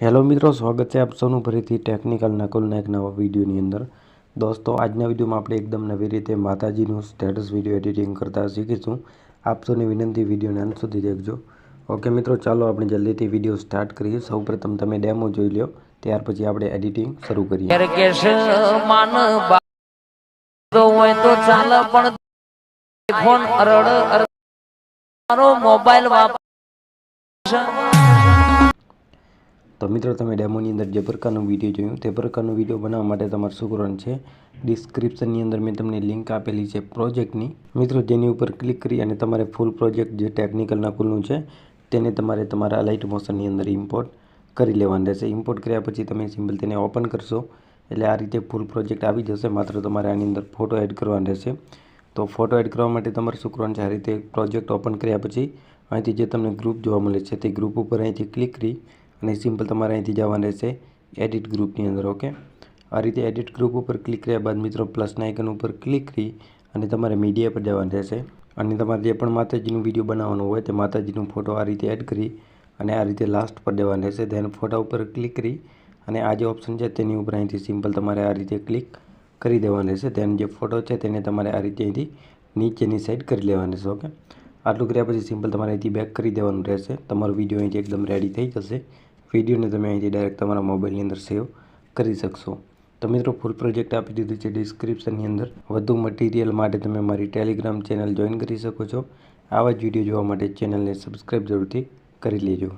Hello મિત્રો, સ્વાગત છે આપ સૌનું ફરીથી ટેકનિકલ નકલના એક નવા વિડીયોની અંદર. દોસ્તો, આજના વિડીયોમાં આપણે એકદમ નવી રીતે માતાજીનું સ્ટેટસ વીડિયો એડિટિંગ કરતા શીખીશું. આપ સૌની વિનંતી વિડીયોને અંત સુધી દેખજો. ઓકે મિત્રો, ચાલો આપણે જલ્દીથી વીડિયો સ્ટાર્ટ કરીએ. સૌપ્રથમ તમે ડેમો જોઈ લો ત્યાર પછી આપણે એડિટિંગ શરૂ કરીએ. ફોન અરડ મોબાઈલ તો મિત્રો, તમે ડેમોની અંદર જે પ્રકારનો વીડિયો જોયું, તે પ્રકારનો વીડિયો બનાવવા માટે તમારે શું છે. ડિસ્ક્રિપ્શનની અંદર મેં તમને લિંક આપેલી છે પ્રોજેક્ટની. મિત્રો, જેની ઉપર ક્લિક કરી અને તમારે ફૂલ પ્રોજેક્ટ જે ટેકનિકલના કુલનું છે, તેને તમારે તમારા લાઇટ મોશનની અંદર ઇમ્પોર્ટ કરી લેવાનું રહેશે. ઇમ્પોર્ટ કર્યા પછી તમે સિમ્પલ તેને ઓપન કરશો. એટલે આ રીતે ફૂલ પ્રોજેક્ટ આવી જશે. માત્ર તમારે આની અંદર ફોટો એડ કરવાનો રહેશે. તો ફોટો એડ કરવા માટે તમારે શું છે આ રીતે પ્રોજેક્ટ ઓપન કર્યા પછી, અહીંથી જે તમને ગ્રુપ જોવા મળે છે, તે ગ્રુપ ઉપર અહીંથી ક્લિક કરી અને સિમ્પલ તમારે અહીંથી જવાનું રહેશે એડિટ ગ્રુપની અંદર, ઓકે? આ રીતે એડિટ ગ્રુપ ઉપર ક્લિક કર્યા બાદ મિત્રો પ્લસના આઇકન ઉપર ક્લિક કરી અને તમારે મીડિયા પર જવાનું રહેશે. અને તમારે જે પણ માતાજીનું વીડિયો બનાવવાનો હોય તે માતાજીનો ફોટો આ રીતે એડ કરી અને આ રીતે લાસ્ટ પર જવાનું રહેશે. ધેન ફોટા ઉપર ક્લિક કરી અને આ જે ઓપ્શન છે તેની ઉપર અહીંથી સિમ્પલ તમારે આ રીતે ક્લિક કરી દેવાનું રહેશે. ધેન જે ફોટો છે તેને તમારે આ રીતે અહીંથી નીચેની સાઈડ કરી લેવાની છે ઓકે? આટલું કર્યા પછી સિમ્પલ તમારે અહીંથી બેક કરી દેવાનું રહેશે. તમારો વીડિયો અહીંથી એકદમ રેડી થઈ જશે. વિડીયોને તમે અહીંથી ડાયરેક્ટ તમારા મોબાઈલની અંદર સેવ કરી શકશો. તો મિત્રો ફૂલ પ્રોજેક્ટ આપી દીધું છે ડિસ્ક્રિપ્શનની અંદર. વધુ મટીરિયલ માટે તમે મારી ટેલિગ્રામ ચેનલ જોઈન કરી શકો છો. આવા જ વીડિયો જોવા માટે ચેનલને સબસ્ક્રાઈબ જરૂરથી કરી લેજો.